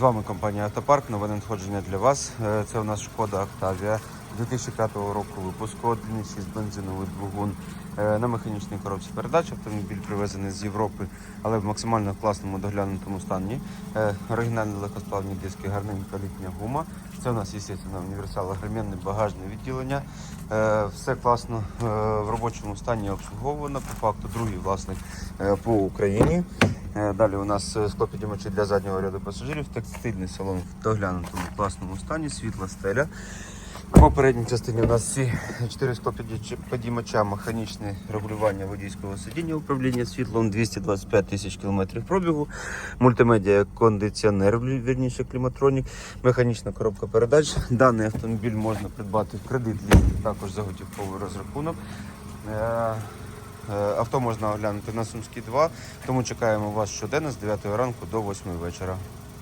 З вами компанія Автопарк. Нове надходження для вас. Е, Це у нас шкода Октавія 2005 року випуску 1,6 бензиновий двигун е, на механічній коробці передач. Автомобіль привезений з Європи, але в максимально класному доглянутому стані. Е, Оригінальні легкосплавні диски, гарненька літня гума. Це у нас, звісно, універсал агромінне багажне відділення. Все класно в робочому стані обслуговувано. По факту другий власник по Україні. Е, Далі у нас е, склопідіймачі для заднього ряду пасажирів, текстильний салон в доглянутому класному стані, світла стеля. По передній частині у нас всі 4 склопідіймача, механічне регулювання водійського сидіння, управління світлом, 225 тисяч кілометрів пробігу, мультимедіа, кондиціонер, вірніше кліматронік, механічна коробка передач. Даний автомобіль можна придбати в кредит, також за готівковий розрахунок. Е, Авто можна оглянути на Сумській 2, тому чекаємо вас щоденно з 9 ранку до 8 вечора.